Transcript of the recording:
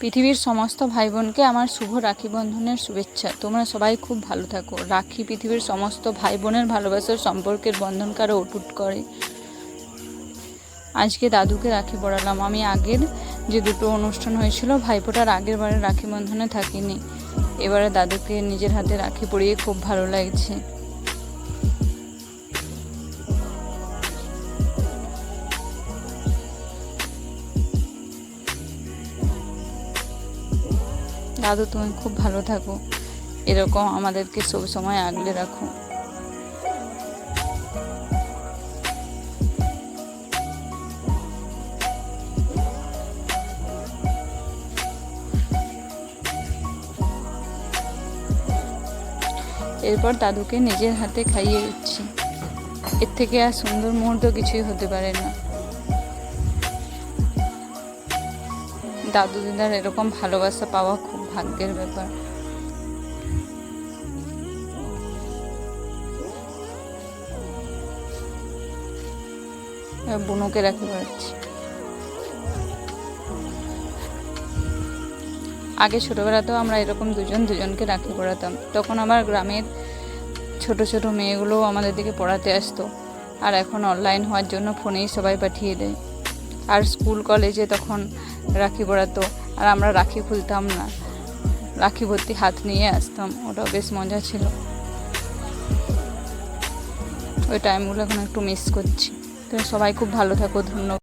পৃথিবীর সমস্ত ভাই বোনকে আমার শুভ রাখি বন্ধনের শুভেচ্ছা। তোমরা সবাই খুব ভালো থাকো। রাখি পৃথিবীর সমস্ত ভাই বোনের ভালোবাসার সম্পর্কের বন্ধনকে আরও অটুট করে। আজকে দাদুকে রাখি পড়ালাম। আমি আগের যে দুটো অনুষ্ঠান হয়েছিল ভাইফোঁটার আগের বারে রাখি বন্ধনে থাকিনি। এবারে দাদুকে নিজের হাতে রাখি পরিয়ে খুব ভালো লাগছে। দাদু, তুমি খুব ভালো থাকো। এরকম আমাদেরকে সব সময় আগলে রাখো। এরপর দাদুকে নিজের হাতে খাইয়ে দিচ্ছি। এর থেকে আর সুন্দর মুহূর্ত কিছুই হতে পারে না। দাদু দিদার এরকম ভালোবাসা পাওয়া খুব ভাগ্যের ব্যাপার। বুনুকে রাখি পড়াচ্ছি আগে ছোটোবেলাতেও আমরা এরকম দুজন দুজনকে রাখি পড়াতাম তখন আমার গ্রামের ছোট ছোট মেয়েগুলোও আমাদের দিকে পড়াতে আসতো। আর এখন অনলাইন হওয়ার জন্য ফোনেই সবাই পাঠিয়ে দেয়। আর স্কুল, কলেজে তখন রাখি পড়াতো। আর আমরা রাখি খুলতাম না। রাখি ভর্তি হাত নিয়ে আসতাম, ওটাও বেশ মজা ছিল। ওই টাইমগুলো এখন একটু মিস করছি। তো সবাই খুব ভালো থাকো, ধন্যবাদ।